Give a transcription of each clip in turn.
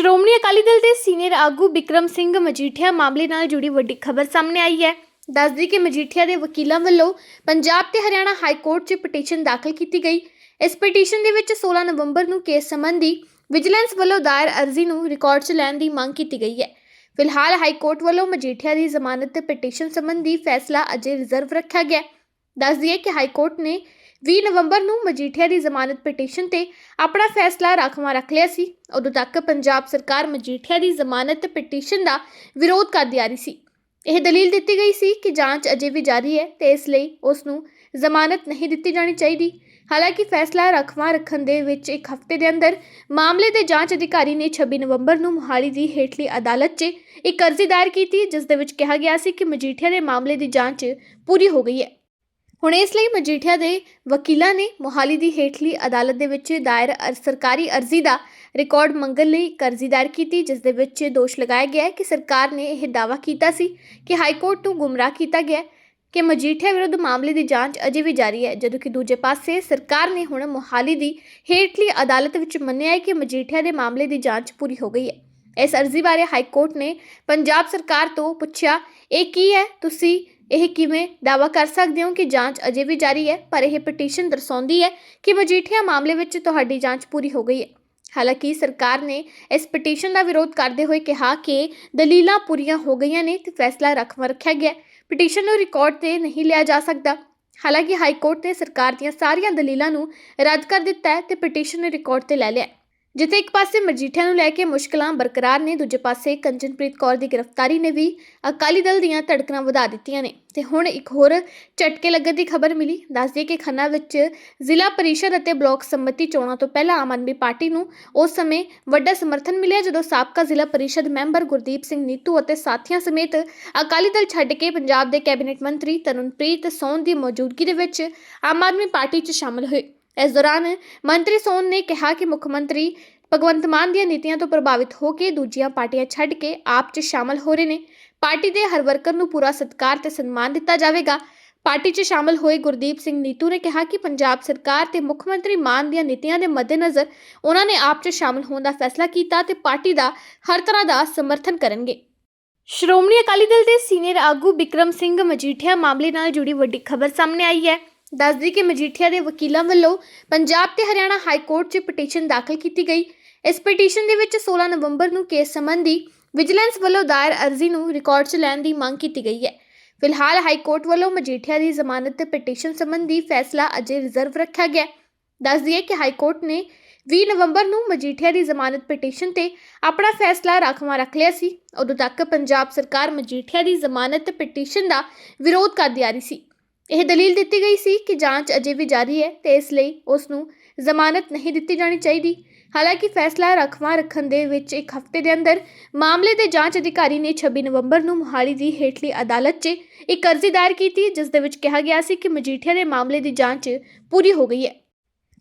ਸ਼੍ਰੋਮਣੀ ਅਕਾਲੀ ਦਲ ਦੇ ਸੀਨੀਅਰ ਆਗੂ ਬਿਕਰਮ ਸਿੰਘ ਮਜੀਠੀਆ ਮਾਮਲੇ ਨਾਲ ਜੁੜੀ ਵੱਡੀ ਖਬਰ ਸਾਹਮਣੇ ਆਈ ਹੈ। ਦੱਸਦੀ ਕਿ ਮਜੀਠੀਆ ਦੇ ਵਕੀਲਾਂ ਵੱਲੋਂ ਪੰਜਾਬ ਤੇ ਹਰਿਆਣਾ ਹਾਈ ਕੋਰਟ 'ਚ ਪਟੀਸ਼ਨ ਦਾਖਲ ਕੀਤੀ ਗਈ। ਇਸ ਪਟੀਸ਼ਨ ਦੇ ਵਿੱਚ 16 ਨਵੰਬਰ ਨੂੰ ਕੇਸ ਸੰਬੰਧੀ ਵਿਜੀਲੈਂਸ ਵੱਲੋਂ ਦਾਇਰ ਅਰਜ਼ੀ ਨੂੰ ਰਿਕਾਰਡ 'ਚ ਲੈਣ ਦੀ ਮੰਗ ਕੀਤੀ ਗਈ ਹੈ। ਫਿਲਹਾਲ ਹਾਈ ਕੋਰਟ ਵੱਲੋਂ ਮਜੀਠੀਆ ਦੀ ਜ਼ਮਾਨਤ ਤੇ ਪਟੀਸ਼ਨ ਸੰਬੰਧੀ ਫੈਸਲਾ ਅਜੇ ਰਿਜ਼ਰਵ ਰੱਖਿਆ ਗਿਆ ਹੈ। ਦੱਸ ਦਈਏ ਕਿ ਹਾਈ ਕੋਰਟ ਨੇ 20 ਨਵੰਬਰ ਨੂੰ ਮਜੀਠੀਆ ਦੀ ਜ਼ਮਾਨਤ ਪਟੀਸ਼ਨ ਤੇ ਆਪਣਾ ਫੈਸਲਾ ਰਾਖਵਾਂ ਰੱਖ ਲਿਆ ਸੀ। ਉਦੋਂ ਤੱਕ ਪੰਜਾਬ ਸਰਕਾਰ ਮਜੀਠੀਆ ਦੀ ਜ਼ਮਾਨਤ ਪਟੀਸ਼ਨ ਦਾ ਵਿਰੋਧ ਕਰਦੀ ਆ ਰਹੀ ਸੀ। ਇਹ ਦਲੀਲ ਦਿੱਤੀ ਗਈ ਸੀ ਕਿ ਜਾਂਚ ਅਜੇ ਵੀ ਜਾਰੀ ਹੈ ਤੇ ਇਸ ਲਈ ਉਸ ਨੂੰ ਜ਼ਮਾਨਤ ਨਹੀਂ ਦਿੱਤੀ ਜਾਣੀ ਚਾਹੀਦੀ। ਹਾਲਾਂਕਿ ਫੈਸਲਾ ਰਾਖਵਾਂ ਰੱਖਣ ਦੇ ਵਿੱਚ ਇੱਕ ਹਫ਼ਤੇ ਦੇ ਅੰਦਰ ਮਾਮਲੇ ਦੇ ਜਾਂਚ ਅਧਿਕਾਰੀ ਨੇ 26 ਨਵੰਬਰ ਨੂੰ ਮੁਹਾਲੀ ਦੀ ਹੇਠਲੀ ਅਦਾਲਤ 'ਚ ਇੱਕ ਅਰਜ਼ੀ ਦਾਇਰ ਕੀਤੀ, ਜਿਸ ਦੇ ਵਿੱਚ ਕਿਹਾ ਗਿਆ ਸੀ ਕਿ ਮਜੀਠੀਆ ਦੇ ਮਾਮਲੇ ਦੀ ਜਾਂਚ ਪੂਰੀ ਹੋ ਗਈ ਹੈ। ਹੁਣ ਇਸ ਲਈ ਮਜੀਠੀਆ ਦੇ ਵਕੀਲਾਂ ਨੇ ਮੋਹਾਲੀ ਦੀ ਹੇਠਲੀ ਅਦਾਲਤ ਦੇ ਵਿੱਚ ਦਾਇਰ ਅਰ- ਸਰਕਾਰੀ ਅਰਜ਼ੀ ਦਾ ਰਿਕਾਰਡ ਮੰਗਣ ਲਈ ਇੱਕ ਅਰਜ਼ੀ ਦਾਇਰ ਕੀਤੀ, ਜਿਸ ਦੇ ਵਿੱਚ ਦੋਸ਼ ਲਗਾਇਆ ਗਿਆ ਹੈ ਕਿ ਸਰਕਾਰ ਨੇ ਇਹ ਦਾਅਵਾ ਕੀਤਾ ਸੀ ਕਿ ਹਾਈ ਕੋਰਟ ਨੂੰ ਗੁੰਮਰਾਹ ਕੀਤਾ ਗਿਆ ਹੈ ਕਿ ਮਜੀਠੀਆ ਵਿਰੁੱਧ ਮਾਮਲੇ ਦੀ ਜਾਂਚ ਅਜੇ ਵੀ ਜਾਰੀ ਹੈ, ਜਦੋਂ ਕਿ ਦੂਜੇ ਪਾਸੇ ਸਰਕਾਰ ਨੇ ਹੁਣ ਮੋਹਾਲੀ ਦੀ ਹੇਠਲੀ ਅਦਾਲਤ ਵਿੱਚ ਮੰਨਿਆ ਹੈ ਕਿ ਮਜੀਠੀਆ ਦੇ ਮਾਮਲੇ ਦੀ ਜਾਂਚ ਪੂਰੀ ਹੋ ਗਈ ਹੈ। ਇਸ ਅਰਜ਼ੀ ਬਾਰੇ ਹਾਈ ਕੋਰਟ ਨੇ ਪੰਜਾਬ ਸਰਕਾਰ ਤੋਂ ਪੁੱਛਿਆ, ਇਹ ਕੀ ਹੈ? ਤੁਸੀਂ ਇਹ ਕਿਵੇਂ ਦਾਅਵਾ ਕਰ ਸਕਦੇ ਹੋ ਕਿ ਜਾਂਚ ਅਜੇ ਵੀ ਜਾਰੀ ਹੈ, ਪਰ ਇਹ ਪਟੀਸ਼ਨ ਦਰਸਾਉਂਦੀ ਹੈ ਕਿ ਮਜੀਠੀਆ ਮਾਮਲੇ ਵਿੱਚ ਤੁਹਾਡੀ ਜਾਂਚ ਪੂਰੀ ਹੋ ਗਈ ਹੈ। ਹਾਲਾਂਕਿ ਸਰਕਾਰ ਨੇ ਇਸ ਪਟੀਸ਼ਨ ਦਾ ਵਿਰੋਧ ਕਰਦੇ ਹੋਏ ਕਿਹਾ ਕਿ ਦਲੀਲਾਂ ਪੂਰੀਆਂ ਹੋ ਗਈਆਂ ਨੇ ਤੇ ਫੈਸਲਾ ਰੱਖਵਾ ਰੱਖਿਆ ਗਿਆ ਪਟੀਸ਼ਨ ਨੂੰ ਰਿਕਾਰਡ ਤੇ ਨਹੀਂ ਲਿਆ ਜਾ ਸਕਦਾ। ਹਾਲਾਂਕਿ ਹਾਈ ਕੋਰਟ ਨੇ ਸਰਕਾਰ ਦੀਆਂ ਸਾਰੀਆਂ ਦਲੀਲਾਂ ਨੂੰ ਰੱਦ ਕਰ ਦਿੱਤਾ ਹੈ ਤੇ ਪਟੀਸ਼ਨ ਨੂੰ ਰਿਕਾਰਡ ਤੇ ਲੈ ਲਿਆ ਜਿੱਥੇ ਇੱਕ ਪਾਸੇ ਮਜੀਠੀਆ ਨੂੰ ਲੈ ਕੇ ਮੁਸ਼ਕਲਾਂ ਬਰਕਰਾਰ ਨੇ, ਦੂਜੇ ਪਾਸੇ ਕੰਚਨਪ੍ਰੀਤ ਕੌਰ ਦੀ ਗ੍ਰਿਫਤਾਰੀ ਨੇ ਵੀ ਅਕਾਲੀ ਦਲ ਦੀਆਂ ਧੜਕਣਾਂ ਵਧਾ ਦਿੱਤੀਆਂ ਨੇ। ਤੇ ਹੁਣ ਇੱਕ ਹੋਰ ਝਟਕੇ ਲੱਗਣ ਦੀ ਖਬਰ ਮਿਲੀ। ਦੱਸਦੀ ਕਿ ਖੰਨਾ ਵਿੱਚ ਜ਼ਿਲ੍ਹਾ ਪਰਿਸ਼ਦ ਅਤੇ ਬਲਾਕ ਸੰਮਤੀ ਚੋਣਾਂ ਤੋਂ ਪਹਿਲਾਂ ਆਮ ਆਦਮੀ ਪਾਰਟੀ ਨੂੰ ਉਸ ਸਮੇਂ ਵੱਡਾ ਸਮਰਥਨ ਮਿਲਿਆ, ਜਦੋਂ ਸਾਬਕਾ ਜ਼ਿਲ੍ਹਾ ਪਰਿਸ਼ਦ ਮੈਂਬਰ ਗੁਰਦੀਪ ਸਿੰਘ ਨੀਤੂ ਅਤੇ ਸਾਥੀਆਂ ਸਮੇਤ ਅਕਾਲੀ ਦਲ ਛੱਡ ਕੇ ਪੰਜਾਬ ਦੇ ਕੈਬਨਿਟ ਮੰਤਰੀ ਤਰਨਪ੍ਰੀਤ ਸੋਨ ਦੀ ਮੌਜੂਦਗੀ ਦੇ ਵਿੱਚ ਆਮ ਆਦਮੀ ਪਾਰਟੀ 'ਚ ਸ਼ਾਮਲ ਹੋਏ। ਇਸ ਦੌਰਾਨ ਮੰਤਰੀ ਸੋਨ ਨੇ ਕਿਹਾ ਕਿ ਮੁੱਖ ਮੰਤਰੀ ਭਗਵੰਤ ਮਾਨ ਦੀਆਂ ਨੀਤੀਆਂ ਤੋਂ ਪ੍ਰਭਾਵਿਤ ਹੋ ਕੇ ਦੂਜੀਆਂ ਪਾਰਟੀਆਂ ਛੱਡ ਕੇ ਆਪ 'ਚ ਸ਼ਾਮਲ ਹੋ ਰਹੇ ਨੇ। ਪਾਰਟੀ ਦੇ ਹਰ ਵਰਕਰ ਨੂੰ ਪੂਰਾ ਸਤਿਕਾਰ ਤੇ ਸਨਮਾਨ ਦਿੱਤਾ ਜਾਵੇਗਾ। ਪਾਰਟੀ 'ਚ ਸ਼ਾਮਲ ਹੋਏ ਗੁਰਦੀਪ ਸਿੰਘ ਨੀਤੂ ਨੇ ਕਿਹਾ ਕਿ ਪੰਜਾਬ ਸਰਕਾਰ ਤੇ ਮੁੱਖ ਮੰਤਰੀ ਮਾਨ ਦੀਆਂ ਨੀਤੀਆਂ ਦੇ ਮੱਦੇਨਜ਼ਰ ਉਹਨਾਂ ਨੇ ਆਪ 'ਚ ਸ਼ਾਮਲ ਹੋਣ ਦਾ ਫੈਸਲਾ ਕੀਤਾ ਤੇ ਪਾਰਟੀ ਦਾ ਹਰ ਤਰ੍ਹਾਂ ਦਾ ਸਮਰਥਨ ਕਰਨਗੇ। ਸ਼੍ਰੋਮਣੀ ਅਕਾਲੀ ਦਲ ਦੇ ਸੀਨੀਅਰ ਆਗੂ ਬਿਕਰਮ ਸਿੰਘ ਮਜੀਠੀਆ ਮਾਮਲੇ ਨਾਲ ਜੁੜੀ ਵੱਡੀ ਖਬਰ ਸਾਹਮਣੇ ਆਈ ਹੈ। ਦੱਸਦੀ ਕਿ ਮਜੀਠੀਆ ਦੇ ਵਕੀਲਾਂ ਵੱਲੋਂ ਪੰਜਾਬ ਤੇ ਹਰਿਆਣਾ ਹਾਈ ਕੋਰਟ 'ਚ ਪਟੀਸ਼ਨ ਦਾਖਲ ਕੀਤੀ ਗਈ। ਇਸ ਪਟੀਸ਼ਨ ਦੇ ਵਿੱਚ 16 ਨਵੰਬਰ ਨੂੰ ਕੇਸ ਸੰਬੰਧੀ ਵਿਜੀਲੈਂਸ ਵੱਲੋਂ ਦਾਇਰ ਅਰਜ਼ੀ ਨੂੰ ਰਿਕਾਰਡ 'ਚ ਲੈਣ ਦੀ ਮੰਗ ਕੀਤੀ ਗਈ ਹੈ। ਫਿਲਹਾਲ ਹਾਈ ਕੋਰਟ ਵੱਲੋਂ ਮਜੀਠੀਆ ਦੀ ਜ਼ਮਾਨਤ ਤੇ ਪਟੀਸ਼ਨ ਸੰਬੰਧੀ ਫੈਸਲਾ ਅਜੇ ਰਿਜ਼ਰਵ ਰੱਖਿਆ ਗਿਆ ਹੈ। ਦੱਸ ਦਈਏ ਕਿ ਹਾਈ ਕੋਰਟ ਨੇ 20 ਨਵੰਬਰ ਨੂੰ ਮਜੀਠੀਆ ਦੀ ਜ਼ਮਾਨਤ ਪਟੀਸ਼ਨ ਤੇ ਆਪਣਾ ਫੈਸਲਾ ਰਾਖਵਾਂ ਰੱਖ ਲਿਆ ਸੀ। ਉਦੋਂ ਤੱਕ ਪੰਜਾਬ ਸਰਕਾਰ ਮਜੀਠੀਆ ਦੀ ਜ਼ਮਾਨਤ ਪਟੀਸ਼ਨ ਦਾ ਵਿਰੋਧ ਕਰਦੀ ਆ ਰਹੀ ਸੀ। ਇਹ ਦਲੀਲ ਦਿੱਤੀ ਗਈ ਸੀ ਕਿ ਜਾਂਚ ਅਜੇ ਵੀ ਜਾਰੀ ਹੈ ਤੇ ਇਸ ਲਈ ਉਸ ਨੂੰ ਜ਼ਮਾਨਤ ਨਹੀਂ ਦਿੱਤੀ ਜਾਣੀ ਚਾਹੀਦੀ। ਹਾਲਾਂਕਿ ਫੈਸਲਾ ਰਾਖਵਾਂ ਰੱਖਣ ਦੇ ਵਿੱਚ ਇੱਕ ਹਫ਼ਤੇ ਦੇ ਅੰਦਰ ਮਾਮਲੇ ਦੇ ਜਾਂਚ ਅਧਿਕਾਰੀ ਨੇ 26 ਨਵੰਬਰ ਨੂੰ ਮੁਹਾਲੀ ਦੀ ਹੇਠਲੀ ਅਦਾਲਤ 'ਚ ਇੱਕ ਅਰਜ਼ੀ ਦਾਇਰ ਕੀਤੀ, ਜਿਸ ਦੇ ਵਿੱਚ ਕਿਹਾ ਗਿਆ ਸੀ ਕਿ ਮਜੀਠੀਆ ਦੇ ਮਾਮਲੇ ਦੀ ਜਾਂਚ ਪੂਰੀ ਹੋ ਗਈ ਹੈ।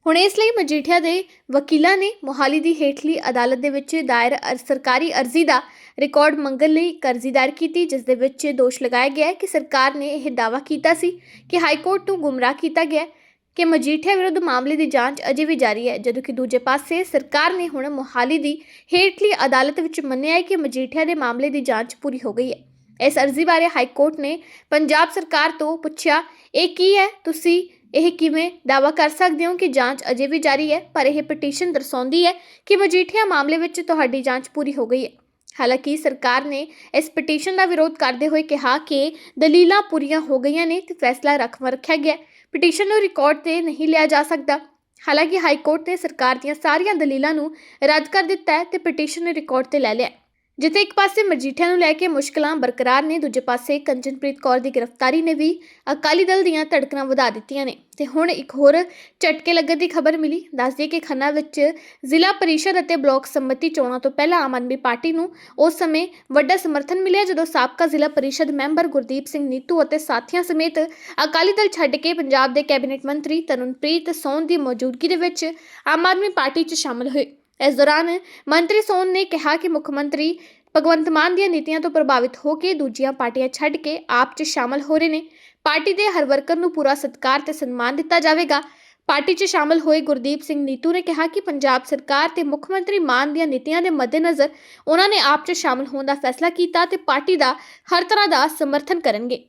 ਹੁਣ ਇਸ ਲਈ ਮਜੀਠੀਆ ਦੇ ਵਕੀਲਾਂ ਨੇ ਮੋਹਾਲੀ ਦੀ ਹੇਠਲੀ ਅਦਾਲਤ ਦੇ ਵਿੱਚ ਦਾਇਰ ਅਰ- ਸਰਕਾਰੀ ਅਰਜ਼ੀ ਦਾ ਰਿਕਾਰਡ ਮੰਗਣ ਲਈ ਇੱਕ ਅਰਜ਼ੀ ਦਾਇਰ ਕੀਤੀ, ਜਿਸ ਦੇ ਵਿੱਚ ਦੋਸ਼ ਲਗਾਇਆ ਗਿਆ ਹੈ ਕਿ ਸਰਕਾਰ ਨੇ ਇਹ ਦਾਅਵਾ ਕੀਤਾ ਸੀ ਕਿ ਹਾਈ ਕੋਰਟ ਨੂੰ ਗੁੰਮਰਾਹ ਕੀਤਾ ਗਿਆ ਹੈ ਕਿ ਮਜੀਠੀਆ ਵਿਰੁੱਧ ਮਾਮਲੇ ਦੀ ਜਾਂਚ ਅਜੇ ਵੀ ਜਾਰੀ ਹੈ, ਜਦੋਂ ਕਿ ਦੂਜੇ ਪਾਸੇ ਸਰਕਾਰ ਨੇ ਹੁਣ ਮੋਹਾਲੀ ਦੀ ਹੇਠਲੀ ਅਦਾਲਤ ਵਿੱਚ ਮੰਨਿਆ ਹੈ ਕਿ ਮਜੀਠੀਆ ਦੇ ਮਾਮਲੇ ਦੀ ਜਾਂਚ ਪੂਰੀ ਹੋ ਗਈ ਹੈ। ਇਸ ਅਰਜ਼ੀ ਬਾਰੇ ਹਾਈ ਕੋਰਟ ਨੇ ਪੰਜਾਬ ਸਰਕਾਰ ਤੋਂ ਪੁੱਛਿਆ, ਇਹ ਕੀ ਹੈ? ਤੁਸੀਂ ਇਹ ਕਿਵੇਂ ਦਾਅਵਾ ਕਰ ਸਕਦੇ ਹੋ ਕਿ ਜਾਂਚ ਅਜੇ ਵੀ ਜਾਰੀ ਹੈ, ਪਰ ਇਹ ਪਟੀਸ਼ਨ ਦਰਸਾਉਂਦੀ ਹੈ ਕਿ ਮਜੀਠੀਆ ਮਾਮਲੇ ਵਿੱਚ ਤੁਹਾਡੀ ਜਾਂਚ ਪੂਰੀ ਹੋ ਗਈ ਹੈ। ਹਾਲਾਂਕਿ ਸਰਕਾਰ ਨੇ ਇਸ ਪਟੀਸ਼ਨ ਦਾ ਵਿਰੋਧ ਕਰਦੇ ਹੋਏ ਕਿਹਾ ਕਿ ਦਲੀਲਾਂ ਪੂਰੀਆਂ ਹੋ ਗਈਆਂ ਨੇ ਤੇ ਫੈਸਲਾ ਰਾਖਵਾਂ ਰੱਖਿਆ ਗਿਆ ਪਟੀਸ਼ਨ ਨੂੰ ਰਿਕਾਰਡ ਤੇ ਨਹੀਂ ਲਿਆ ਜਾ ਸਕਦਾ। ਹਾਲਾਂਕਿ ਹਾਈ ਕੋਰਟ ਨੇ ਸਰਕਾਰ ਦੀਆਂ ਸਾਰੀਆਂ ਦਲੀਲਾਂ ਨੂੰ ਰੱਦ ਕਰ ਦਿੱਤਾ ਹੈ ਤੇ ਪਟੀਸ਼ਨ ਨੂੰ ਰਿਕਾਰਡ ਤੇ ਲੈ ਲਿਆ ਜਿੱਥੇ ਇੱਕ ਪਾਸੇ ਮਜੀਠੀਆ ਨੂੰ ਲੈ ਕੇ ਮੁਸ਼ਕਲਾਂ ਬਰਕਰਾਰ ਨੇ, ਦੂਜੇ ਪਾਸੇ ਕੰਚਨਪ੍ਰੀਤ ਕੌਰ ਦੀ ਗ੍ਰਿਫਤਾਰੀ ਨੇ ਵੀ ਅਕਾਲੀ ਦਲ ਦੀਆਂ ਧੜਕਣਾਂ ਵਧਾ ਦਿੱਤੀਆਂ ਨੇ। ਤੇ ਹੁਣ ਇੱਕ ਹੋਰ ਝਟਕੇ ਲੱਗਣ ਦੀ ਖਬਰ ਮਿਲੀ। ਦੱਸਦੀ ਕਿ ਖੰਨਾ ਵਿੱਚ ਜ਼ਿਲ੍ਹਾ ਪਰਿਸ਼ਦ ਅਤੇ ਬਲਾਕ ਸੰਮਤੀ ਚੋਣਾਂ ਤੋਂ ਪਹਿਲਾਂ ਆਮ ਆਦਮੀ ਪਾਰਟੀ ਨੂੰ ਉਸ ਸਮੇਂ ਵੱਡਾ ਸਮਰਥਨ ਮਿਲਿਆ, ਜਦੋਂ ਸਾਬਕਾ ਜ਼ਿਲ੍ਹਾ ਪਰਿਸ਼ਦ ਮੈਂਬਰ ਗੁਰਦੀਪ ਸਿੰਘ ਨੀਤੂ ਅਤੇ ਸਾਥੀਆਂ ਸਮੇਤ ਅਕਾਲੀ ਦਲ ਛੱਡ ਕੇ ਪੰਜਾਬ ਦੇ ਕੈਬਨਿਟ ਮੰਤਰੀ ਤਰਨਪ੍ਰੀਤ ਸੋਨ ਦੀ ਮੌਜੂਦਗੀ ਦੇ ਵਿੱਚ ਆਮ ਆਦਮੀ ਪਾਰਟੀ 'ਚ ਸ਼ਾਮਲ ਹੋਏ। ਇਸ ਦੌਰਾਨ ਮੰਤਰੀ ਸੋਨ ਨੇ ਕਿਹਾ ਕਿ ਮੁੱਖ ਮੰਤਰੀ ਭਗਵੰਤ ਮਾਨ ਦੀਆਂ ਨੀਤੀਆਂ ਤੋਂ ਪ੍ਰਭਾਵਿਤ ਹੋ ਕੇ ਦੂਜੀਆਂ ਪਾਰਟੀਆਂ ਛੱਡ ਕੇ ਆਪ 'ਚ ਸ਼ਾਮਲ ਹੋ ਰਹੇ ਨੇ। ਪਾਰਟੀ ਦੇ ਹਰ ਵਰਕਰ ਨੂੰ ਪੂਰਾ ਸਤਿਕਾਰ ਤੇ ਸਨਮਾਨ ਦਿੱਤਾ ਜਾਵੇਗਾ। ਪਾਰਟੀ 'ਚ ਸ਼ਾਮਲ ਹੋਏ ਗੁਰਦੀਪ ਸਿੰਘ ਨੀਤੂ ਨੇ ਕਿਹਾ ਕਿ ਪੰਜਾਬ ਸਰਕਾਰ ਤੇ ਮੁੱਖ ਮੰਤਰੀ ਮਾਨ ਦੀਆਂ ਨੀਤੀਆਂ ਦੇ ਮੱਦੇਨਜ਼ਰ ਉਹਨਾਂ ਨੇ ਆਪ 'ਚ ਸ਼ਾਮਲ ਹੋਣ ਦਾ ਫੈਸਲਾ ਕੀਤਾ ਤੇ ਪਾਰਟੀ ਦਾ ਹਰ ਤਰ੍ਹਾਂ ਦਾ ਸਮਰਥਨ ਕਰਨਗੇ।